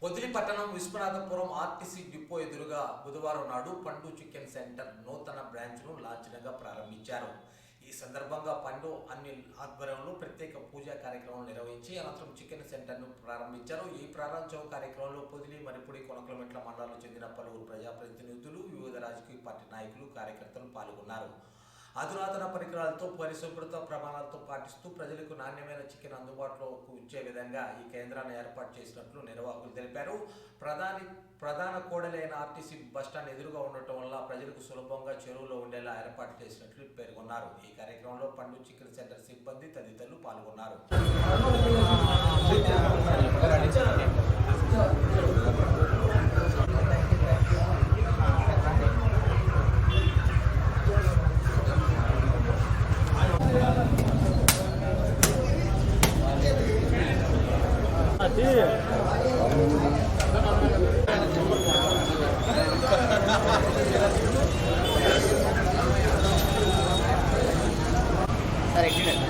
పొదిలి పట్టణం Viswanathapuram RTC depot ఎదురుగా బుధవారం నాడు పండు చికెన్ సెంటర్ నూతన బ్రాంచ్ను లాంఛనంగా ప్రారంభించారు. ఈ సందర్భంగా పండు అన్ని ఆధ్వర్యంలో ప్రత్యేక పూజా కార్యక్రమం నిర్వహించి అనంతరం చికెన్ సెంటర్ను ప్రారంభించారు. ఈ ప్రారంభోత్సవ కార్యక్రమంలో పొదిలి మరిపూడి కొనకలమెట్ల మండలాలకు చెందిన పలువురు ప్రజాప్రతినిధులు వివిధ రాజకీయ పార్టీ నాయకులు కార్యకర్తలు పాల్గొన్నారు. అధునాతన పరికరాలతో పరిశుభ్రత ప్రమాణాలతో పాటిస్తూ ప్రజలకు నాణ్యమైన చికెన్ అందుబాటులోకి ఉంచే విధంగా ఈ కేంద్రాన్ని ఏర్పాటు చేసినట్లు నిర్వాహకులు తెలిపారు. ప్రధాని ప్రధాన కోడలైన ఆర్టీసీ బస్టాండ్ ఎదురుగా ఉండటం వల్ల ప్రజలకు సులభంగా చెరువులో ఉండేలా ఏర్పాటు చేసినట్లు పేర్కొన్నారు. ఈ కార్యక్రమంలో పండు చికెన్ సెంటర్ సిబ్బంది తదితరులు పాల్గొన్నారు. సార్ ఎక్సిడెంట్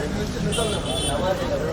めちゃくちゃおいしい。